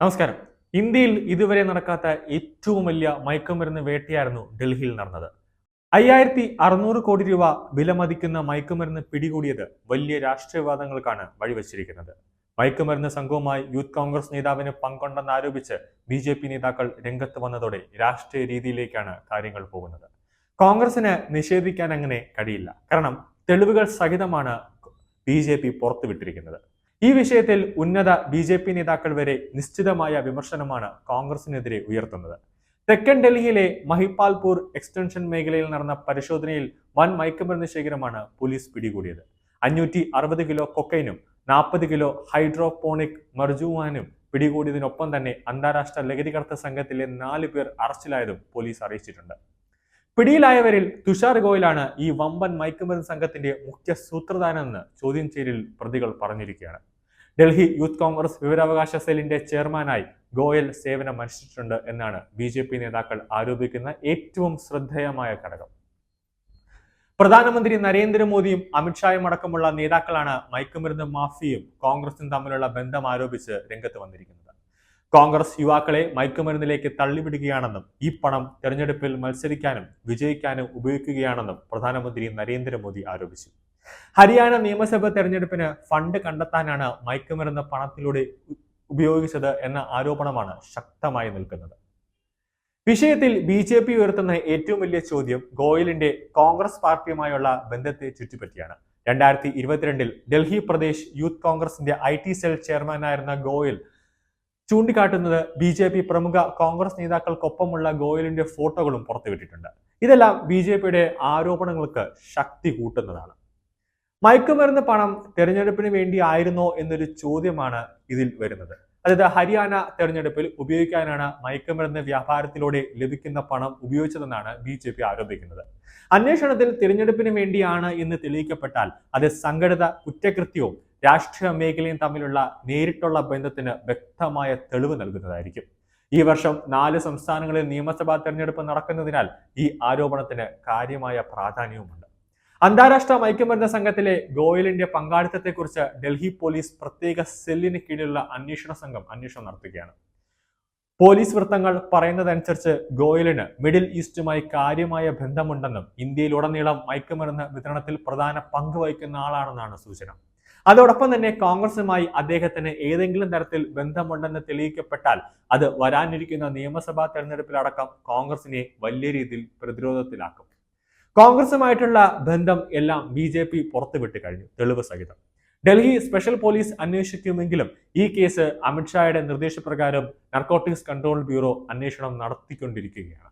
നമസ്കാരം. ഇന്ത്യയിൽ ഇതുവരെ നടക്കാത്ത ഏറ്റവും വലിയ മയക്കുമരുന്ന് വേട്ടയായിരുന്നു ഡൽഹിയിൽ നടന്നത്. അയ്യായിരത്തി അറുന്നൂറ് കോടി രൂപ വിലമതിക്കുന്ന മയക്കുമരുന്ന് പിടികൂടിയത് വലിയ രാഷ്ട്രീയവാദങ്ങൾക്കാണ് വഴിവെച്ചിരിക്കുന്നത്. മയക്കുമരുന്ന് സംഘവുമായി യൂത്ത് കോൺഗ്രസ് നേതാവിന് പങ്കുണ്ടെന്നാരോപിച്ച് ബി ജെ പി നേതാക്കൾ രംഗത്ത് വന്നതോടെ രാഷ്ട്രീയ രീതിയിലേക്കാണ് കാര്യങ്ങൾ പോകുന്നത്. കോൺഗ്രസിന് നിഷേധിക്കാൻ അങ്ങനെ കഴിയില്ല. കാരണം തെളിവുകൾ സഹിതമാണ് ബി ജെ പി പുറത്തുവിട്ടിരിക്കുന്നത്. ഈ വിഷയത്തിൽ ഉന്നത ബി ജെ പി നേതാക്കൾ വരെ നിശ്ചിതമായ വിമർശനമാണ് കോൺഗ്രസിനെതിരെ ഉയർത്തുന്നത്. തെക്കൻ ഡൽഹിയിലെ മഹിപ്പാൽപൂർ എക്സ്റ്റൻഷൻ മേഖലയിൽ നടന്ന പരിശോധനയിൽ വൻ മയക്കുമരുന്ന് ശേഖരമാണ് പോലീസ് പിടികൂടിയത്. അഞ്ഞൂറ്റി അറുപത് കിലോ കൊക്കൈനും നാൽപ്പത് കിലോ ഹൈഡ്രോപോണിക് മർജുവാനും പിടികൂടിയതിനൊപ്പം തന്നെ അന്താരാഷ്ട്ര ലഹരികർത്ത സംഘത്തിലെ നാല് പേർ അറസ്റ്റിലായതും പോലീസ് അറിയിച്ചിട്ടുണ്ട്. പിടിയിലായവരിൽ തുഷാർ ഗോയലാണ് ഈ വമ്പൻ മയക്കുമരുന്ന് സംഘത്തിന്റെ മുഖ്യ സൂത്രധാരനെന്ന് ചോദ്യം ചെയ്യലിൽ പ്രതികൾ പറഞ്ഞിരിക്കുകയാണ്. ഡൽഹി യൂത്ത് കോൺഗ്രസ് വിവരാവകാശ സെല്ലിന്റെ ചെയർമാനായി ഗോയൽ സേവനം അനുഷ്ഠിച്ചിട്ടുണ്ട് എന്നാണ് ബി ജെ പി നേതാക്കൾ ആരോപിക്കുന്ന ഏറ്റവും ശ്രദ്ധേയമായ ഘടകം. പ്രധാനമന്ത്രി നരേന്ദ്രമോദിയും അമിത്ഷായും അടക്കമുള്ള നേതാക്കളാണ് മയക്കുമരുന്ന് മാഫിയും കോൺഗ്രസും തമ്മിലുള്ള ബന്ധം ആരോപിച്ച് രംഗത്ത് വന്നിരിക്കുന്നത്. കോൺഗ്രസ് യുവാക്കളെ മയക്കുമരുന്നിലേക്ക് തള്ളിവിടുകയാണെന്നും ഈ പണം തെരഞ്ഞെടുപ്പിൽ മത്സരിക്കാനും വിജയിക്കാനും ഉപയോഗിക്കുകയാണെന്നും പ്രധാനമന്ത്രി നരേന്ദ്രമോദി ആരോപിച്ചു. ഹരിയാന നിയമസഭാ തെരഞ്ഞെടുപ്പിന് ഫണ്ട് കണ്ടെത്താനാണ് മയക്കുമരുന്ന് പണത്തിലൂടെ ഉപയോഗിച്ചത് എന്ന ആരോപണമാണ് ശക്തമായി നിൽക്കുന്നത്. വിഷയത്തിൽ ബി ജെ പി ഉയർത്തുന്ന ഏറ്റവും വലിയ ചോദ്യം ഗോയലിന്റെ കോൺഗ്രസ് പാർട്ടിയുമായുള്ള ബന്ധത്തെ ചുറ്റിപ്പറ്റിയാണ്. രണ്ടായിരത്തി ഇരുപത്തിരണ്ടിൽ ഡൽഹി പ്രദേശ് യൂത്ത് കോൺഗ്രസിന്റെ ഐ ടി സെൽ ചെയർമാനായിരുന്ന ഗോയൽ ചൂണ്ടിക്കാട്ടുന്നത് ബി ജെ പി പ്രമുഖ കോൺഗ്രസ് നേതാക്കൾക്കൊപ്പമുള്ള ഗോയലിന്റെ ഫോട്ടോകളും പുറത്തുവിട്ടിട്ടുണ്ട്. ഇതെല്ലാം ബി ജെ പിയുടെ ആരോപണങ്ങൾക്ക് ശക്തി കൂട്ടുന്നതാണ്. മയക്കുമരുന്ന് പണം തെരഞ്ഞെടുപ്പിന് വേണ്ടി ആയിരുന്നോ എന്നൊരു ചോദ്യമാണ് ഇതിൽ വരുന്നത്. അതായത് ഹരിയാന തെരഞ്ഞെടുപ്പിൽ ഉപയോഗിക്കാനാണ് മയക്കുമരുന്ന് വ്യാപാരത്തിലൂടെ ലഭിക്കുന്ന പണം ഉപയോഗിച്ചതെന്നാണ് ബി ജെ പി ആരോപിക്കുന്നത്. അന്വേഷണത്തിൽ തിരഞ്ഞെടുപ്പിന് വേണ്ടിയാണ് എന്ന് തെളിയിക്കപ്പെട്ടാൽ അത് സംഘടിത കുറ്റകൃത്യവും രാഷ്ട്രീയ മേഖലയും തമ്മിലുള്ള നേരിട്ടുള്ള ബന്ധത്തിന് വ്യക്തമായ തെളിവ് നൽകുന്നതായിരിക്കും. ഈ വർഷം നാല് സംസ്ഥാനങ്ങളിൽ നിയമസഭാ തെരഞ്ഞെടുപ്പ് നടക്കുന്നതിനാൽ ഈ ആരോപണത്തിന് കാര്യമായ പ്രാധാന്യവുമുണ്ട്. അന്താരാഷ്ട്ര മയക്കുമരുന്ന് സംഘത്തിലെ ഗോയലിന്റെ പങ്കാളിത്തത്തെക്കുറിച്ച് ഡൽഹി പോലീസ് പ്രത്യേക സെല്ലിന് കീഴിലുള്ള അന്വേഷണ സംഘം അന്വേഷണം നടത്തുകയാണ്. പോലീസ് വൃത്തങ്ങൾ പറയുന്നതനുസരിച്ച് ഗോയലിന് മിഡിൽ ഈസ്റ്റുമായി കാര്യമായ ബന്ധമുണ്ടെന്നും ഇന്ത്യയിലുടനീളം മയക്കുമരുന്ന് വിതരണത്തിൽ പ്രധാന പങ്ക് വഹിക്കുന്ന ആളാണെന്നാണ് സൂചന. അതോടൊപ്പം തന്നെ കോൺഗ്രസുമായി അദ്ദേഹത്തിന് ഏതെങ്കിലും തരത്തിൽ ബന്ധമുണ്ടെന്ന് തെളിയിക്കപ്പെട്ടാൽ അത് വരാനിരിക്കുന്ന നിയമസഭാ തെരഞ്ഞെടുപ്പിലടക്കം കോൺഗ്രസിനെ വലിയ രീതിയിൽ പ്രതിരോധത്തിലാക്കും. കോൺഗ്രസുമായിട്ടുള്ള ബന്ധം എല്ലാം ബി ജെ പി പുറത്തുവിട്ട് കഴിഞ്ഞു തെളിവ് സഹിതം. ഡൽഹി സ്പെഷ്യൽ പോലീസ് അന്വേഷിക്കുമെങ്കിലും ഈ കേസ് അമിത്ഷായുടെ നിർദ്ദേശപ്രകാരം നർക്കോട്ടിക്സ് കൺട്രോൾ ബ്യൂറോ അന്വേഷണം നടത്തിക്കൊണ്ടിരിക്കുകയാണ്.